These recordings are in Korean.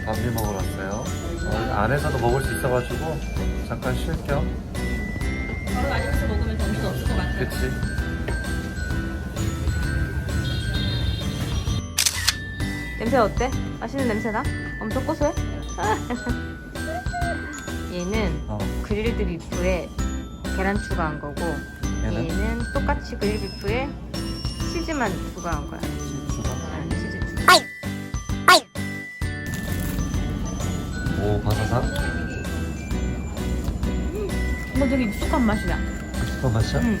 저희 밤비 먹으러 왔어요. 어, 안에서도 먹을 수 있어가지고 잠깐 쉴 겸. 바로 안에서 먹으면 정신 없을 것 같아. 그치? 냄새 어때? 맛있는 냄새 나? 엄청 고소해? 얘는 어, 그릴드 비프에 계란 추가한 거고 얘는 얘는 똑같이 그릴드 비프에 치즈만 추가한 거야. 뭐 되게 익숙한 맛이야. 어떤 맛이야? 응.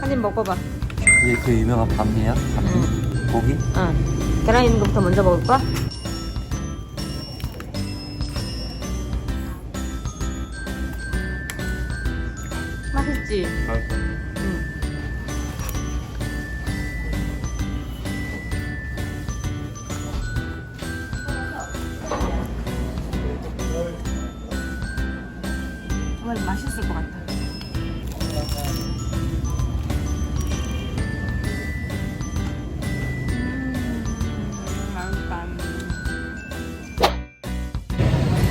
한입 먹어봐. 그게 그 유명한 밤미야? 밤미? 고기? 응. 계란 있는 것부터 먼저 먹을 거야? 맛있지? 응. 정말 맛있을 것 같아. 음, 맛있다.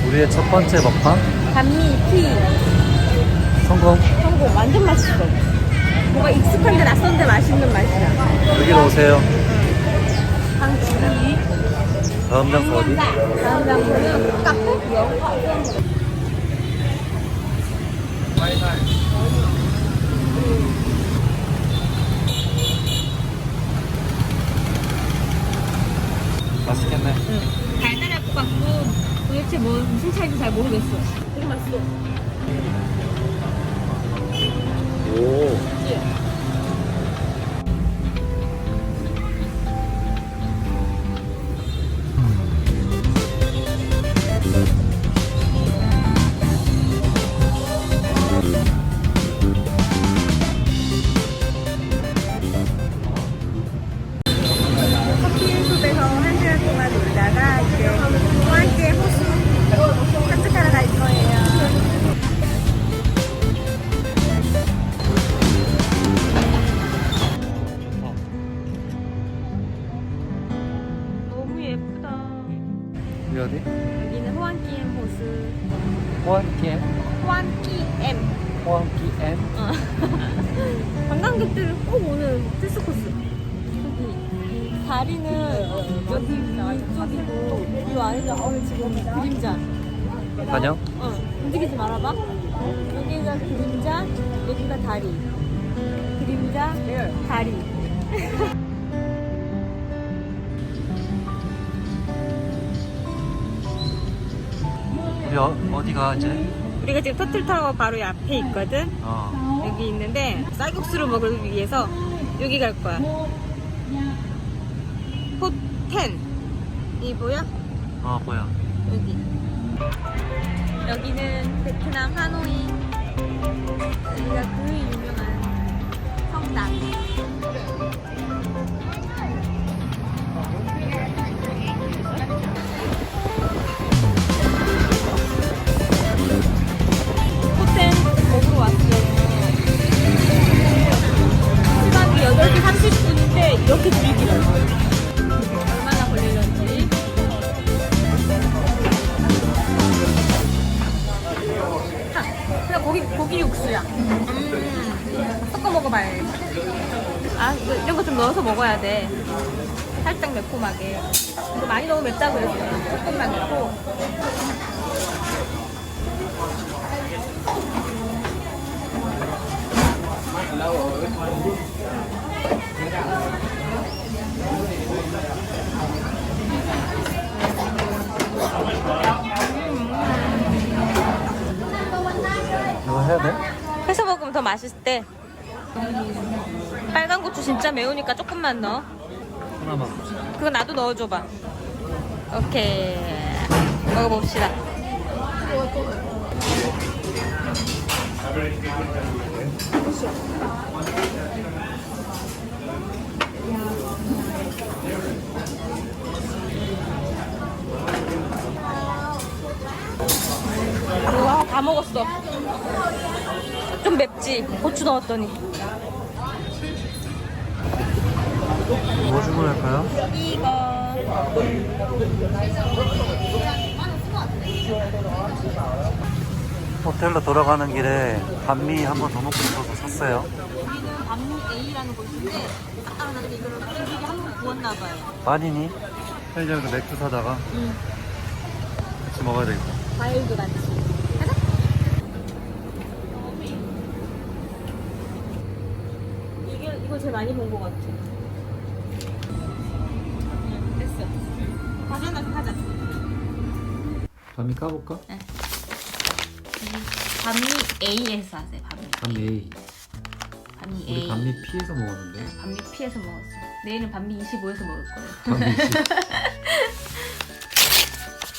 우리의 첫 번째 먹방 반미 티 성공. 성공 완전 맛있어. 뭔가 익숙한데 낯선데 맛있는 맛이야. 여기로 오세요. 한국이 다음 장소 어디? 다음 장소는 카페. 맛있겠네. 달달할 것 같고 도대체 뭐 무슨 차이인지 잘 모르겠어. 되게 맛있어. 여기 어디? 여기는 호안기엠 호수. 호안키엠? 호안기엠. 호안키엠? 어. 관광객들은 꼭 오는 필수 코스. 여기 다리는 여기 이쪽이고 이 아래가 지금 그림자. 반영? 어, 움직이지 말아봐. 여기가 그림자, 여기가 다리. 그림자, 다리. 우리 어, 어디가 이제? 우리가 지금 터틀타워 바로 옆에 있거든. 어. 여기 있는데 쌀국수를 먹기 위해서 여기 갈 거야. 호텐. 이 뭐야? 어, 뭐야? 여기. 여기는 베트남 하노이. 여기가 그 유명한 성당. 아, 이거, 이런 거 좀 넣어서 먹어야 돼. 살짝 매콤하게. 이거 많이 넣으면 맵다 그랬어요. 조금만 넣고. 이거 해야 돼? 해서 먹으면 더 맛있대. 빨간 고추 진짜 매우니까 조금만 넣어. 하나만. 그거 나도 넣어줘봐. 오케이. 먹어봅시다. 우와, 다 먹었어. 좀 맵지? 고추 넣었더니. 뭐 주문할까요? 이거 호텔로 돌아가는 길에 반미 한 번 더 먹고 싶어서 샀어요. 여기는 밤미 A라는 곳인데 아까 나도 이거를 비비게 한번 구웠나 봐요. 반이니? 편의점에서 맥주 사다가 응. 같이 먹어야 되겠다. 과일도 같이. 가자. 이게 이거 제일 많이 본 것 같아. 반미 까볼까? 밤미 A에서 하세요. 밤미. 반미 A. 우리 A. 반미 P에서 먹었는데. 밤미 P에서 먹었어. 내일은 밤미 25에서 먹을 거예요. 반미 C.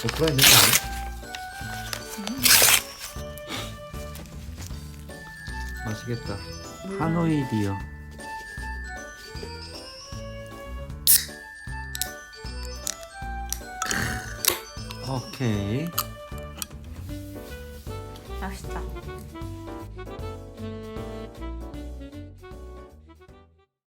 오토바이 냄새 나? 맛있겠다. 하노이 디어. 오케이. 맛있다.